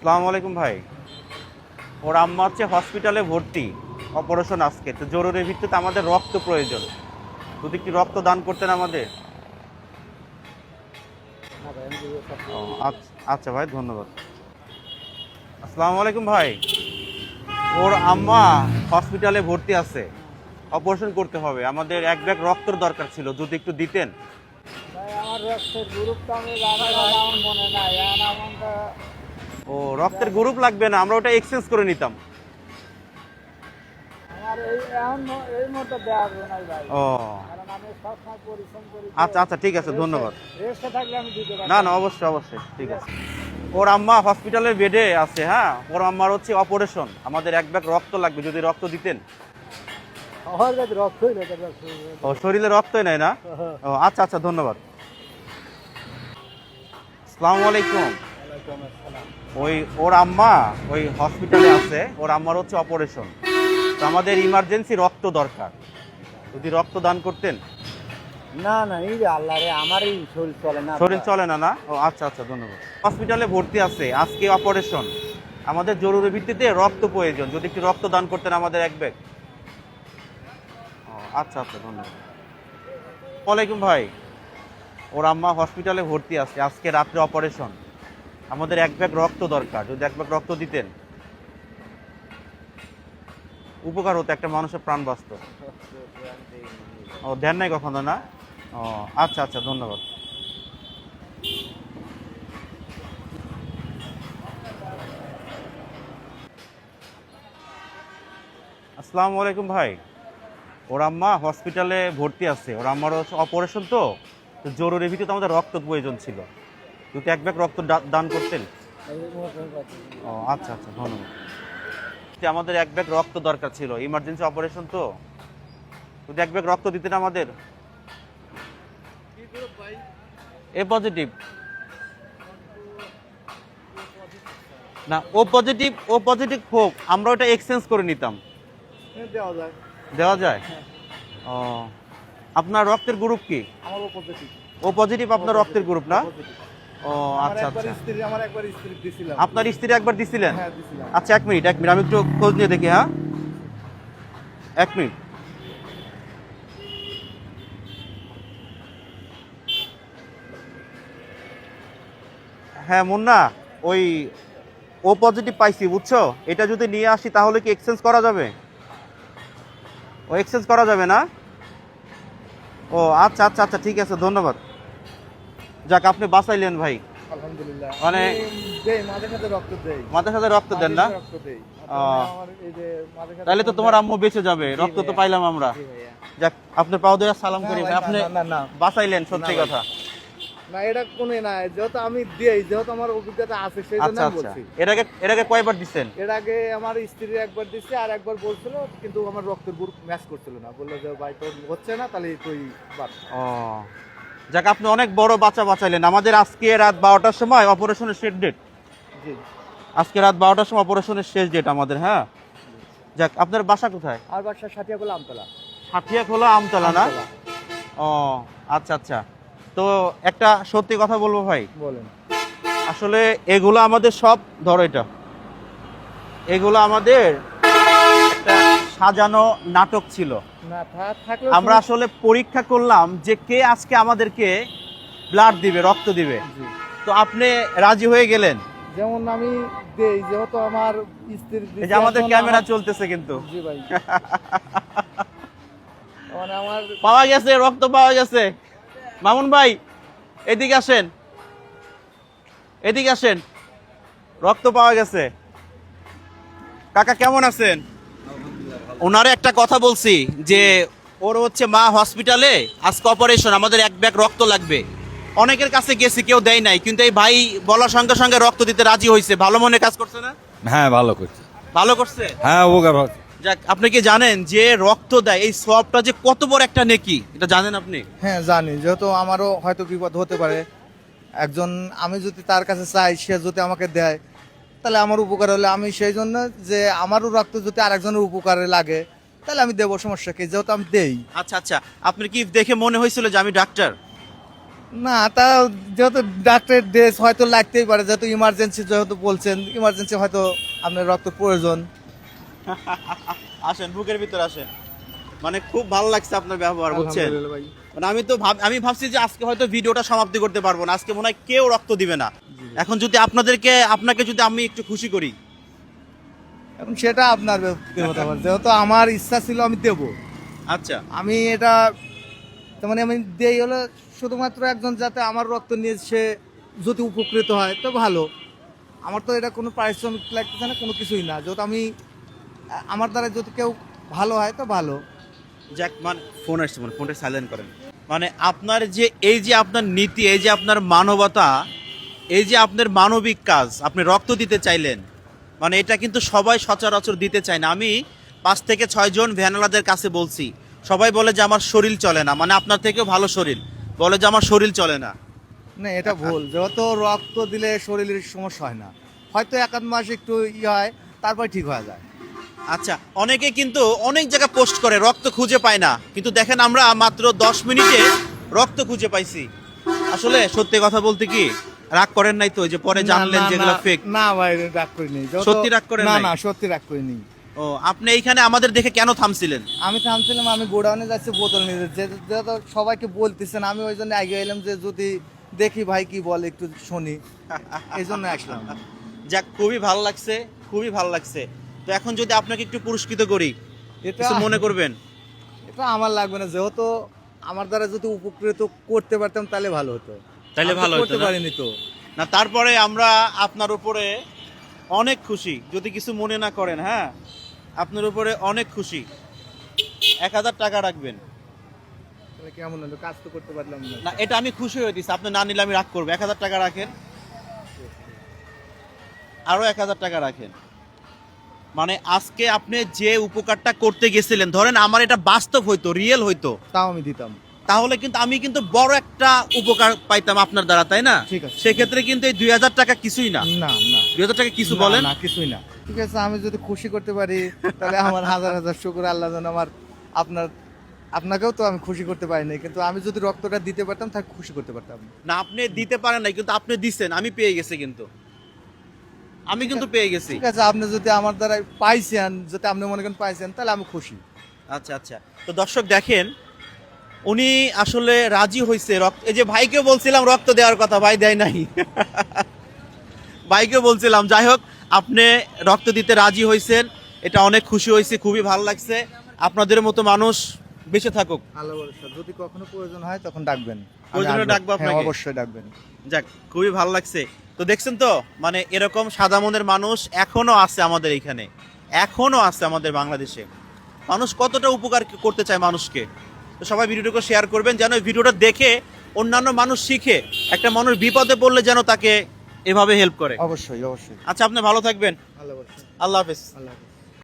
আসসালামু আলাইকুম ভাই। ওর আম্মা হচ্ছে হসপিটালে ভর্তি অপারেশন আজকে। তো জরুরি ভিত্তিতে আমাদের রক্ত প্রয়োজন। যদি কি রক্ত দান করতেন আমাদের। আচ্ছা- আচ্ছা ভাই, ধন্যবাদ। আসসালামু আলাইকুম ভাই। ওর আম্মা হসপিটালে ভর্তি আছে। অপারেশন করতে হবে। আমাদের এক ব্যাগ রক্তর দরকার ছিল। যদি একটু দিতেন। আমার রক্তের গ্রুপটা আমি মনে নাই। ও রক্তের গ্রুপ লাগবে না আমরা ওটা এক্সচেঞ্জ করে নিতাম। ও। আচ্ছা আচ্ছা ঠিক আছে ধন্যবাদ। না না অবশ্যই অবশ্যই ঠিক আছে। ওর আম্মা হসপিটালের বেডে আছে হ্যাঁ? ওর আম্মার হচ্ছে অপারেশন আমাদের এক ব্যাগ রক্ত লাগবে যদি রক্ত দিতেন। ও শরীরে রক্তই নাই না? ও আচ্ছা আচ্ছা ধন্যবাদ। আসসালামু আলাইকুম। ওই ওর আম্মা ওই হসপিটালে আছে ওর আম্মার হচ্ছে অপারেশন তো আমাদের ইমার্জেন্সি রক্ত দরকার। যদি রক্ত দান করতেন। না না এই আল্লাহ রে আমারই শরীর চলে না। শরীর চলে না না? ও আচ্ছা আচ্ছা ধন্যবাদ। হসপিটালে ভর্তি আছে আজকে অপারেশন আমাদের জরুরি ভিত্তিতে রক্ত প্রয়োজন। যদি একটু রক্ত দান করতেন আমাদের এক ব্যাগ ও, আচ্ছা আচ্ছা ধন্যবাদ। ওয়ালাইকুম ভাই। ওর আম্মা হসপিটালে ভর্তি আছে আজকে রাত্রে অপারেশন আমাদের এক ব্যাগ রক্ত দরকার, যদি এক ব্যাগ রক্ত দিতেন। উপকার হতো, একটা মানুষের প্রাণ বাঁচত। ও ধ্যান নাই কখনো, না? ও আচ্ছা আচ্ছা ধন্যবাদ। আসসালামু আলাইকুম ভাই। ওর আম্মা হসপিটালে ভর্তি আছে। ওর আম্মার অপারেশন তো তো জরুরি ভিত্তিতে আমাদের রক্ত প্রয়োজন ছিল। যদি এক ব্যাগ রক্ত দান করতেন ও আচ্ছা আচ্ছা ধন্যবাদ। আমাদের এক ব্যাগ রক্ত দরকার ছিল ইমার্জেন্সি অপারেশন তো। যদি এক ব্যাগ রক্ত দিতেন আমাদের। এ পজিটিভ না ও পজিটিভ ও পজিটিভ হোক আমরা ওটা এক্সচেঞ্জ করে নিতাম। দেওয়া যায়। দেওয়া যায়? ও আপনার রক্তের গ্রুপ কি? ও পজিটিভ আপনার রক্তের গ্রুপ না? ও আচ্ছা আচ্ছা। স্ত্রী আমার একবার স্ত্রী দিছিলাম। আপনার স্ত্রী একবার দিছিলেন? হ্যাঁ দিছিলাম। আচ্ছা এক মিনিট এক মিনিট আমি একটু খোঁজ নিয়ে দেখি হ্যাঁ? এক মিনিট। হ্যাঁ মুন্না ওই ও পজিটিভ পাইছি বুঝছ? এটা যদি নিয়ে আসি তাহলে কি এক্সচেঞ্জ করা যাবে? ও এক্সচেঞ্জ করা যাবে না? ও আচ্ছা আচ্ছা আচ্ছা ঠিক আছে ধন্যবাদ। যাক আপনি বাঁচাইলেন ভাই। আলহামদুলিল্লাহ। মানে- মাঝে রক্ত দেই। মাঝে সাথে রক্ত দেন না? দেই। তাহলে তো তোমার আম্মু বেঁচে যাবে রক্ত তো পাইলাম আমরা। যাক আপনার পাও ধরে সালাম করি ভাই, ভাই আপনি না, না, না। বাঁচাইলেন সত্যি কথা। না এটা কোনে না যেহেতু আমি দেই যেহেতু আমার অভিজ্ঞতা আছে সেই জন্য আচ্ছা আচ্ছা। বলছি। এর আগে এর আগে কয়বার দিচ্ছেন এর আগে আমার স্ত্রী একবার দিচ্ছে আর একবার বলছিল কিন্তু আমার রক্তের গ্রুপ ম্যাচ করছিল না। বলল যে ভাই তোর হচ্ছে না তাহলে তুই বাদ ও। যাক আপনি অনেক বড় বাচ্চা বাঁচাইলেন। আমাদের আজকে রাত বারোটার সময় অপারেশনের শেষ ডেট জি। আজকে রাত বারোটার সময় অপারেশনের শেষ ডেট আমাদের হ্যাঁ? যাক আপনার বাসা কোথায়? আর বাসার সাথে খোলা আমতলা। হাতিয়া খোলা আমতলা না? ও আচ্ছা আচ্ছা। তো একটা সত্যি কথা বলব ভাই। বলেন। আসলে এগুলো আমাদের সব ধরো এটা। এগুলো আমাদের সাজানো নাটক ছিল। আমরা আসলে পরীক্ষা করলাম যে কে আজকে আমাদেরকে ব্লাড দিবে রক্ত দিবে। তো আপনি রাজি হয়ে গেলেন? যেমন আমি দেই যেহেতু আমার স্ত্রীর আমাদের ক্যামেরা চলতেছে কিন্তু। জি ভাই। মানে আমার পাওয়া গেছে রক্ত পাওয়া গেছে। মামুন ভাই এদিকে আসেন। এদিকে আসেন। রক্ত পাওয়া গেছে। কাকা কেমন আছেন? ওনারে একটা কথা বলছি যে ওর হচ্ছে মা হসপিটালে আজকে অপারেশন আমাদের এক ব্যাগ রক্ত লাগবে। অনেকের কাছে গেছি কেউ দেয় নাই কিন্তু এই ভাই বলার সঙ্গে সঙ্গে রক্ত দিতে রাজি হয়েছে। ভালো মনে কাজ করছে না? হ্যাঁ ভালো করছে। ভালো করছে? হ্যাঁ হচ্ছে যাক আপনি কি জানেন যে রক্ত দেয় এই সবটা যে কত বড় একটা নেকি? এটা জানেন আপনি? হ্যাঁ জানি। যেহেতু আমারও হয়তো বিপদ হতে পারে একজন আমি যদি তার কাছে চাই সে যদি আমাকে দেয় তাহলে আমার উপকার হলে আমি সেই জন্য যে আমারও রক্ত যদি আরেকজনের উপকারে লাগে তাহলে আমি দেবো সমস্যা কি? যেহেতু আমি দেই। আচ্ছা আচ্ছা। আপনি কি দেখে মনে হয়েছিল যে আমি ডাক্তার না তা যেহেতু ডাক্তারের ড্রেস হয়তো লাগতেই পারে যেহেতু ইমার্জেন্সি যেহেতু বলছেন ইমার্জেন্সি হয়তো আপনার রক্ত প্রয়োজন। আসেন বুকের ভিতর আসেন। মানে খুব ভালো লাগছে আপনার ব্যবহার বুঝছেন? মানে আমি তো ভাব আমি ভাবছি যে আজকে হয়তো ভিডিওটা সমাপ্তি করতে পারব না আজকে মনে হয় কেউ রক্ত দিবে না। এখন যদি আপনাদেরকে আপনাকে যদি আমি একটু খুশি করি। এখন সেটা আপনার যেহেতু আমার ইচ্ছা ছিল আমি দেবো। আচ্ছা। আমি এটা মানে আমি দেই হলো শুধুমাত্র একজন যাতে আমার রক্ত নিয়ে সে যদি উপকৃত হয় তো ভালো। আমার তো এটা কোনো পারিশ্রমিক লাগতেছে না কোনো কিছুই না। যেহেতু আমি আমার দ্বারা যদি কেউ ভালো হয় তো ভালো। যাক মানে ফোন আসছে মানে ফোনটা সাইলেন্ট করেন। মানে আপনার যে এই যে আপনার নীতি এই যে আপনার মানবতা এই যে আপনার মানবিক কাজ আপনি রক্ত দিতে চাইলেন মানে এটা কিন্তু সবাই সচরাচর দিতে চায় না। আমি পাঁচ থেকে ছয়জন ভ্যানালাদের কাছে বলছি সবাই বলে যে আমার শরীর চলে না মানে আপনার থেকেও ভালো শরীর বলে যে আমার শরীর চলে না। না এটা ভুল যত রক্ত দিলে শরীরের সমস্যা হয় না। হয়তো এক আধ মাস একটু ইয়ে হয় তারপর ঠিক হয়ে যায়। আচ্ছা অনেকে কিন্তু অনেক জায়গায় পোস্ট করে রক্ত খুঁজে পায় না। কিন্তু দেখেন আমরা মাত্র দশ মিনিটে রক্ত খুঁজে পাইছি। আসলে সত্যি কথা বলতে কি রাগ করেন নাই তো যে পরে জানলেন যেগুলো ফেক না ভাই রাগ করিনি যেহেতু- সত্যি রাগ করেন না না সত্যি রাগ করিনি ও আপনি এইখানে আমাদের দেখে কেন থামছিলেন? আমি থামছিলাম আমি গোডাউনে যাচ্ছি বোতল নিতে যে- যেহেতু সবাইকে বলতেছেন আমি ওই জন্য আগে এলাম যে যদি দেখি ভাই কি বলে একটু শুনি। এই জন্য আসলাম। যাক খুবই ভালো লাগছে খুবই ভালো লাগছে। তো এখন যদি আপনাকে একটু পুরস্কৃত করি এটা মনে করবেন? এটা আমার লাগবে না যেহেতু আমার দ্বারা যদি উপকৃত করতে পারতাম তাহলে ভালো হতো। তাহলে ভালো হতো করতে পারিনি তো। না তারপরে আমরা আপনার উপরে অনেক খুশি যদি কিছু মনে না করেন হ্যাঁ? আপনার উপরে অনেক খুশি। এক হাজার টাকা রাখবেন। তাহলে কেমন হলো? কাজ তো করতে পারলাম না। না এটা আমি খুশি হয়ে দিচ্ছি আপনি না নিলে আমি রাগ করব। এক হাজার টাকা রাখেন। আরও এক হাজার টাকা রাখেন। মানে আজকে আপনি যে উপকারটা করতে গেছিলেন ধরেন আমার এটা বাস্তব হইতো রিয়েল হইতো। তাও আমি দিতাম। তাহলে কিন্তু আমি কিন্তু বড় একটা উপকার পাইতাম আপনার দ্বারা তাই না? সেক্ষেত্রে কিন্তু এই দুই হাজার টাকা কিছুই না। না না। দুই হাজার টাকা কিছু বলেন? না কিছুই না। ঠিক আছে আমি যদি খুশি করতে পারি তাহলে আমার হাজার হাজার শুক্র আল্লাহ যেন আমার আপনার আপনাকেও তো আমি খুশি করতে পারিনি কিন্তু আমি যদি রক্তটা দিতে পারতাম তাহলে খুশি করতে পারতাম। না আপনি দিতে পারেন নাই কিন্তু আপনি দিচ্ছেন আমি পেয়ে গেছি কিন্তু। আমি কিন্তু পেয়ে গেছি। ঠিক আছে আপনি যদি আমার দ্বারা পাইছেন যদি আপনি মনে করেন পাইছেন তাহলে আমি খুশি। আচ্ছা আচ্ছা। তো দর্শক দেখেন উনি আসলে রাজি হয়েছে রক্ত এই যে ভাইকে বলছিলাম রক্ত দেওয়ার কথা ভাই দেয় নাই। ভাইকে বলছিলাম যাই হোক আপনি রক্ত দিতে রাজি হয়েছেন এটা অনেক খুশি হয়েছে খুবই ভালো লাগছে। আপনাদের মতো মানুষ বেঁচে থাকুক। আল্লাহ যদি কখনো প্রয়োজন হয় তখন ডাকবেন। প্রয়োজনে। ডাকবো হ্যাঁ, আপনাকে? অবশ্যই ডাকবেন। যাক খুবই ভালো লাগছে। তো দেখছেন তো মানে এরকম সাদা মনের মানুষ এখনও আছে আমাদের এখানে। এখনও আছে আমাদের বাংলাদেশে। মানুষ কতটা উপকার করতে চায় মানুষকে? তো সবাই ভিডিওটাকে শেয়ার করবেন যেন ওই ভিডিওটা দেখে অন্যান্য মানুষ শিখে একটা মানুষ বিপদে পড়লে যেন তাকে এভাবে হেল্প করে। অবশ্যই অবশ্যই। আচ্ছা আপনি ভালো থাকবেন। আল্লাহ হাফিজ আল্লাহ হাফেজ। আল্লাহ হাফেজ।